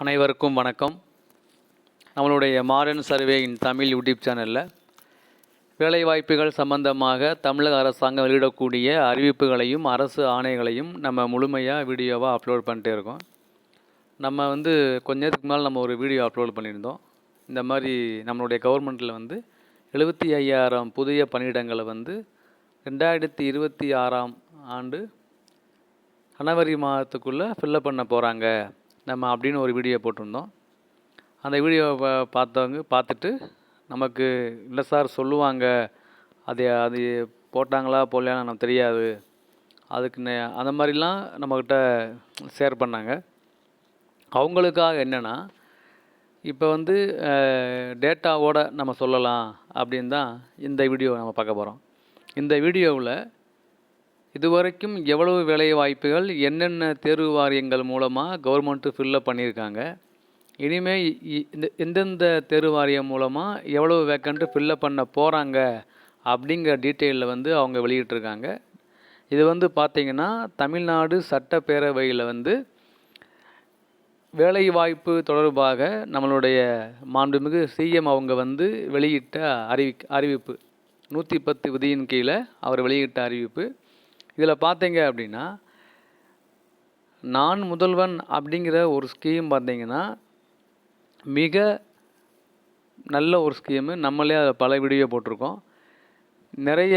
அனைவருக்கும் வணக்கம். நம்மளுடைய modern survey in Tamil YouTube சேனலில் வேலைவாய்ப்புகள் சம்பந்தமாக தமிழக அரசாங்கம் வெளியிடக்கூடிய அறிவிப்புகளையும் அரசு ஆணைகளையும் நம்ம முழுமையாக வீடியோவாக அப்லோட் பண்ணிட்டே இருக்கோம். நம்ம வந்து கொஞ்ச நேரத்துக்கு முன்னால் நம்ம ஒரு வீடியோ அப்லோட் பண்ணியிருந்தோம். இந்த மாதிரி நம்மளுடைய கவர்மெண்ட்டில் வந்து எழுபத்தி ஐயாயிரம் புதிய பணியிடங்களை வந்து ரெண்டாயிரத்தி இருபத்தி ஆறாம் ஆண்டு ஜனவரி மாதத்துக்குள்ளே ஃபில்லப் பண்ண போகிறாங்க நம்ம அப்படின்னு ஒரு வீடியோ போட்டிருந்தோம். அந்த வீடியோவை பார்த்தவங்க பார்த்துட்டு நமக்கு இல்லை சார் சொல்லுவாங்க. அது அது போட்டாங்களா போடலையா நமக்கு தெரியாது. அதுக்கு அந்த மாதிரிலாம் நம்மக்கிட்ட ஷேர் பண்ணாங்க. அவங்களுக்காக என்னென்னா இப்போ வந்து டேட்டாவோட நம்ம சொல்லலாம் அப்படின்னு தான் இந்த வீடியோ நம்ம பார்க்க போகிறோம் இந்த வீடியோவில் இதுவரைக்கும் எவ்வளவு வேலை வாய்ப்புகள் என்னென்ன தேர்வு வாரியங்கள் மூலமாக கவர்மெண்ட்டு ஃபில்லப் பண்ணியிருக்காங்க இனிமேல் இந்த எந்தெந்த தேர்வு வாரியம் மூலமாக எவ்வளவு வேக்கண்ட்டு ஃபில்லப் பண்ண போகிறாங்க அப்படிங்கிற டீட்டெயிலில் வந்து அவங்க வெளியிட்டிருக்காங்க. இது வந்து பார்த்திங்கன்னா தமிழ்நாடு சட்டப்பேரவையில் வந்து வேலைவாய்ப்பு தொடர்பாக நம்மளுடைய மாண்புமிகு சிஎம் அவங்க வந்து வெளியிட்ட அறிவி அறிவிப்பு. நூற்றி பத்து விதியின் கீழே அவர் வெளியிட்ட அறிவிப்பு. இதில் பார்த்தீங்க அப்படின்னா நான் முதல்வன் அப்படிங்கிற ஒரு ஸ்கீம் பார்த்தீங்கன்னா மிக நல்ல ஒரு ஸ்கீமு நம்மளே அதில் பல வீடியோ போட்டிருக்கோம். நிறைய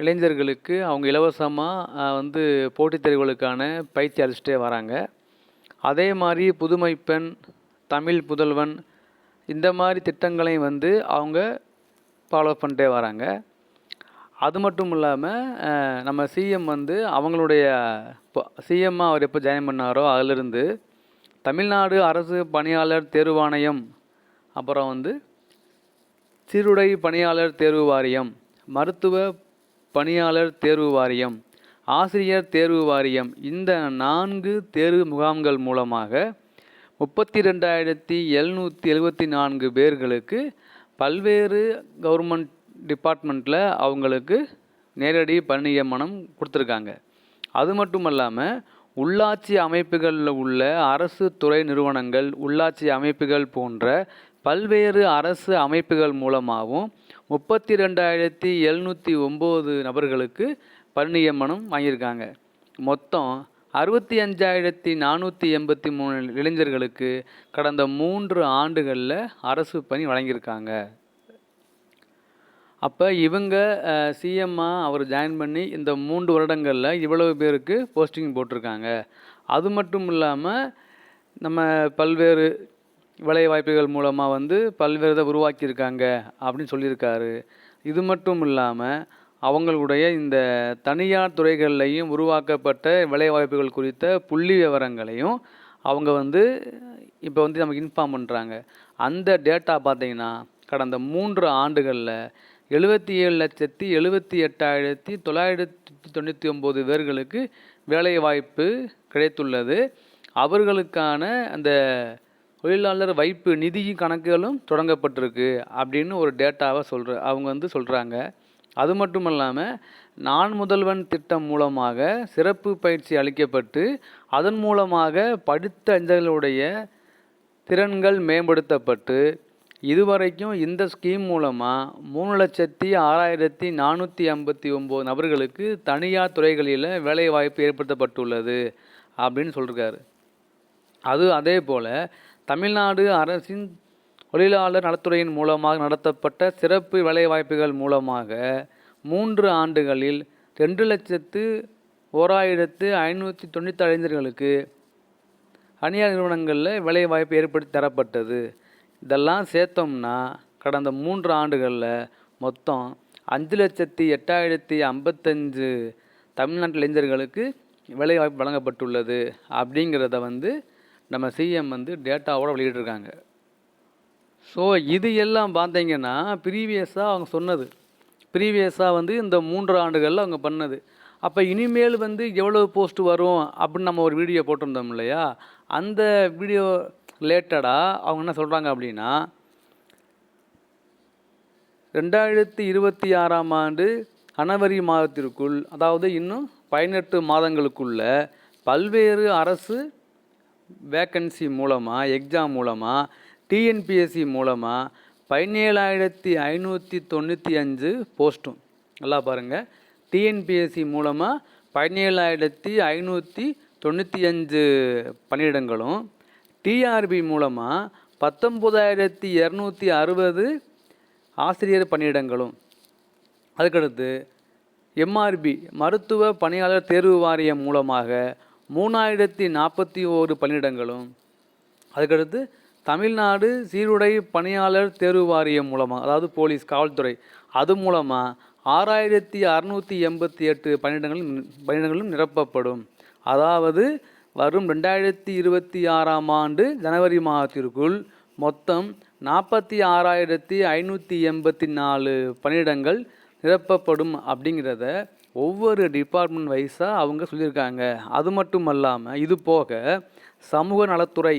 இளைஞர்களுக்கு அவங்க இலவசமாக வந்து போட்டித் தேர்வுகளுக்கான பயிற்சி அளிச்சுட்டே வராங்க. அதே மாதிரி புதுமை பெண் தமிழ் புதல்வன் இந்த மாதிரி திட்டங்களையும் வந்து அவங்க ஃபாலோ பண்ணிட்டே வராங்க. அது மட்டும் இல்லாமல் நம்ம சிஎம் வந்து அவங்களுடைய சிஎம்மாக அவர் எப்போ ஜாயின் பண்ணாரோ அதிலிருந்து தமிழ்நாடு அரசு பணியாளர் தேர்வாணையம் அப்புறம் வந்து சீருடை பணியாளர் தேர்வு வாரியம் மருத்துவ பணியாளர் தேர்வு வாரியம் ஆசிரியர் தேர்வு வாரியம் இந்த நான்கு தேர்வு முகாம்கள் மூலமாக முப்பத்தி ரெண்டாயிரத்தி எழுநூற்றி எழுபத்தி நான்கு பேர்களுக்கு பல்வேறு கவர்மெண்ட் டிபார்ட்மெண்ட்டில் அவங்களுக்கு நேரடி பணி நியமனம் கொடுத்துருக்காங்க. அது மட்டும் இல்லாமல் உள்ளாட்சி அமைப்புகளில் உள்ள அரசு துறை நிறுவனங்கள் உள்ளாட்சி அமைப்புகள் போன்ற பல்வேறு அரசு அமைப்புகள் மூலமாகவும் முப்பத்தி ரெண்டாயிரத்தி எழுநூற்றி ஒம்பது நபர்களுக்கு பணி நியமனம் வாங்கியிருக்காங்க. மொத்தம் அறுபத்தி அஞ்சாயிரத்தி நானூற்றி எண்பத்தி மூணு இளைஞர்களுக்கு கடந்த மூன்று ஆண்டுகளில் அரசு பணி வழங்கியிருக்காங்க. அப்போ இவங்க சிஎம்மாக அவர் ஜாயின் பண்ணி இந்த மூன்று வருடங்களில் இவ்வளவு பேருக்கு போஸ்டிங் போட்டிருக்காங்க. அது மட்டும் இல்லாமல் நம்ம பல்வேறு வேலைவாய்ப்புகள் மூலமாக வந்து பல்வேறு இதை உருவாக்கியிருக்காங்க அப்படின்னு சொல்லியிருக்காரு. இது மட்டும் இல்லாமல் அவங்களுடைய இந்த தனியார் துறைகள்லையும் உருவாக்கப்பட்ட வேலைவாய்ப்புகள் குறித்த புள்ளி விவரங்களையும் அவங்க வந்து இப்போ வந்து நமக்கு இன்ஃபார்ம் பண்ணுறாங்க அந்த டேட்டா பார்த்திங்கன்னா கடந்த மூன்று ஆண்டுகளில் எழுபத்தி ஏழு லட்சத்தி எழுபத்தி எட்டாயிரத்தி தொள்ளாயிரத்தி தொண்ணூற்றி ஒம்பது பேர்களுக்கு வேலைவாய்ப்பு கிடைத்துள்ளது. அவர்களுக்கான அந்த தொழிலாளர் வைப்பு நிதி கணக்குகளும் தொடங்கப்பட்டிருக்கு அப்படின்னு ஒரு டேட்டாவை சொல்கிற அவங்க வந்து சொல்கிறாங்க அது மட்டும் இல்லாமல் நான் முதல்வன் திட்டம் மூலமாக சிறப்பு பயிற்சி அளிக்கப்பட்டு அதன் மூலமாக படித்த அஞ்சல்களுடைய திறன்கள் மேம்படுத்தப்பட்டு இதுவரைக்கும் இந்த ஸ்கீம் மூலமாக மூணு லட்சத்தி ஆறாயிரத்தி நானூற்றி ஐம்பத்தி ஒம்பது நபர்களுக்கு தனியார் துறைகளில் வேலைவாய்ப்பு ஏற்படுத்தப்பட்டுள்ளது அப்படின்னு சொல்லியிருக்காரு அது அதே போல் தமிழ்நாடு அரசின் தொழிலாளர் நலத்துறையின் மூலமாக நடத்தப்பட்ட சிறப்பு வேலைவாய்ப்புகள் மூலமாக மூன்று ஆண்டுகளில் ரெண்டு லட்சத்து ஓராயிரத்து ஐநூற்றி தொண்ணூற்றி ஐந்தர்களுக்கு தனியார் நிறுவனங்களில் வேலைவாய்ப்பு ஏற்படுத்தி தரப்பட்டது. இதெல்லாம் சேர்த்தோம்னா கடந்த மூன்று ஆண்டுகளில் மொத்தம் அஞ்சு லட்சத்தி எட்டாயிரத்தி ஐம்பத்தஞ்சு தமிழ்நாட்டு இளைஞர்களுக்கு வேலைவாய்ப்பு வழங்கப்பட்டுள்ளது அப்படிங்கிறத வந்து நம்ம சிஎம் வந்து டேட்டாவோட வெளியிட்டிருக்காங்க. ஸோ இது எல்லாம் பார்த்தீங்கன்னா ப்ரீவியஸாக அவங்க சொன்னது. ப்ரீவியஸாக வந்து இந்த மூன்று ஆண்டுகளில் அவங்க பண்ணது. அப்போ இனிமேல் வந்து எவ்வளோ போஸ்ட் வரும் அப்படின்னு நம்ம ஒரு வீடியோ போட்டிருந்தோம் இல்லையா? அந்த வீடியோ ரிலேட்டடாக அவங்க என்ன சொல்கிறாங்க அப்படின்னா ரெண்டாயிரத்தி இருபத்தி ஆறாம் ஆண்டு ஜனவரி மாதத்திற்குள் அதாவது இன்னும் பதினெட்டு மாதங்களுக்குள்ள பல்வேறு அரசு வேக்கன்சி மூலமாக எக்ஸாம் மூலமாக டிஎன்பிஎஸ்சி மூலமாக பதினேழாயிரத்தி ஐநூற்றி தொண்ணூற்றி அஞ்சு போஸ்ட்டும் நல்லா பாருங்கள் டிஎன்பிஎஸ்சி மூலமாக பதினேழாயிரத்தி ஐநூற்றி தொண்ணூற்றி அஞ்சு பணியிடங்களும் டிஆர்பி மூலமாக பத்தொம்போதாயிரத்தி இரநூத்தி அறுபது ஆசிரியர் பணியிடங்களும். அதுக்கடுத்து எம்ஆர்பி மருத்துவ பணியாளர் தேர்வு வாரியம் மூலமாக மூணாயிரத்தி நாற்பத்தி ஓரு பணியிடங்களும். அதுக்கடுத்து தமிழ்நாடு சீருடை பணியாளர் தேர்வு வாரியம் மூலமாக அதாவது போலீஸ் காவல்துறை அது மூலமாக ஆறாயிரத்தி அறநூற்றி எண்பத்தி எட்டு பணியிடங்களும் பணியிடங்களும் நிரப்பப்படும். அதாவது வரும் ரெண்டாயிரத்தி இருபத்தி ஆறாம் ஆண்டு ஜனவரி மாதத்திற்குள் மொத்தம் நாற்பத்தி ஆறாயிரத்தி ஐநூற்றி எண்பத்தி நாலு பணியிடங்கள் நிரப்பப்படும் அப்படிங்கிறத ஒவ்வொரு டிபார்ட்மெண்ட் வைஸாக அவங்க சொல்லியிருக்காங்க. அது மட்டும் அல்லாமல் இது போக சமூக நலத்துறை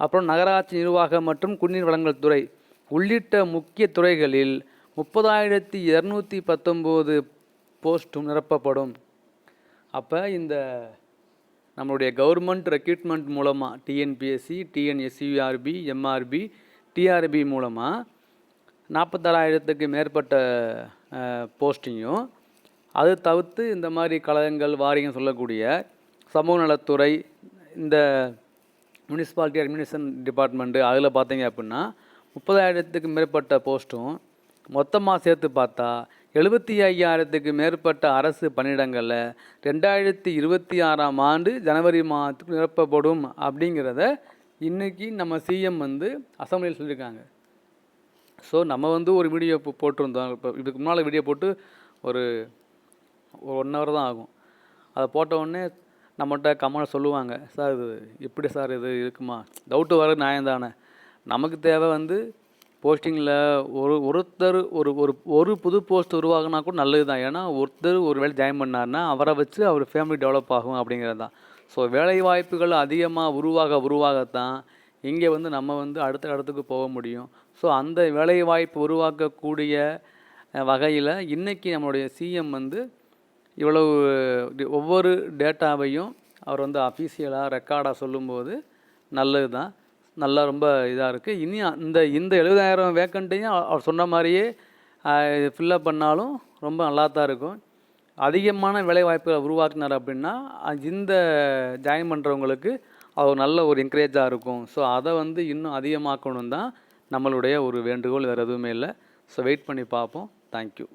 அப்புறம் நகராட்சி நிர்வாகம் மற்றும் குடிநீர் வளங்கள் துறை உள்ளிட்ட முக்கிய துறைகளில் முப்பதாயிரத்தி இரநூத்தி பத்தொம்போது போஸ்ட்டும் நிரப்பப்படும். அப்போ இந்த நம்மளுடைய கவர்மெண்ட் ரெக்ரூட்மெண்ட் மூலமாக டிஎன்பிஎஸ்சி டிஎன்எஸ்யூஆர்பி எம்ஆர்பி டிஆர்பி மூலமாக நாற்பத்தாறாயிரத்துக்கு மேற்பட்ட போஸ்டிங்கும். அது தவிர்த்து இந்த மாதிரி கழகங்கள் வாரியம் சொல்லக்கூடிய சமூக நலத்துறை இந்த முனிசிபாலிட்டி அட்மினிஸ்ட்ரேஷன் டிபார்ட்மெண்ட்டு அதில் பார்த்தீங்க அப்படின்னா முப்பதாயிரத்துக்கு மேற்பட்ட போஸ்ட்டும் மொத்தமாக சேர்த்து பார்த்தா எழுபத்தி ஐயாயிரத்துக்கு மேற்பட்ட அரசு பணியிடங்களில் ரெண்டாயிரத்தி இருபத்தி ஆறாம் ஆண்டு ஜனவரி மாதத்துக்கு நிரப்பப்படும் அப்படிங்கிறத இன்றைக்கி நம்ம சிஎம் வந்து அசம்பிளியில் சொல்லியிருக்காங்க. ஸோ நம்ம வந்து ஒரு வீடியோ இப்போ போட்டிருந்தோம். இப்போ இதுக்கு முன்னால் வீடியோ போட்டு ஒரு ஒரு ஒன் ஹவர் தான் ஆகும். அதை போட்ட உடனே நம்மகிட்ட கமெண்ட் சொல்லுவாங்க சார் இது எப்படி சார் இது இருக்குமா? டவுட்டு வர நியாயம் தானே நமக்கு தேவை வந்து போஸ்டிங்கில் ஒரு ஒருத்தர் ஒரு ஒரு ஒரு புது போஸ்ட் உருவாகினா கூட நல்லது தான் ஏன்னா ஒருத்தர் ஒரு வேலை ஜாயின் பண்ணார்னா அவரை வச்சு அவர் ஃபேமிலி டெவலப் ஆகும் அப்படிங்கிறது தான். ஸோ வேலை வாய்ப்புகள் அதிகமாக உருவாக உருவாகத்தான் இங்கே வந்து நம்ம வந்து அடுத்த இடத்துக்கு போக முடியும். ஸோ அந்த வேலை வாய்ப்பு உருவாக்கக்கூடிய வகையில் இன்றைக்கி நம்மளுடைய சிஎம் வந்து இவ்வளவு ஒவ்வொரு டேட்டாவையும் அவர் வந்து அஃபீஷியலாக ரெக்கார்டாக சொல்லும்போது நல்லது தான் நல்லா ரொம்ப இதாக இருக்குது இனி இந்த இந்த எழுபதாயிரம் வேக்கண்ட்டையும் அவர் சொன்ன மாதிரியே ஃபில்லப் பண்ணாலும் ரொம்ப நல்லா தான் இருக்கும். அதிகமான வேலை வாய்ப்புகளை உருவாக்கினார் அப்படின்னா இந்த ஜாயின் பண்ணுறவங்களுக்கு அது நல்ல ஒரு என்கரேஜாக இருக்கும். ஸோ அதை வந்து இன்னும் அதிகமாக்கணும் தான் நம்மளுடைய ஒரு வேண்டுகோள். வேறு எதுவுமே இல்லை. ஸோ வெயிட் பண்ணி பார்ப்போம். தேங்க்யூ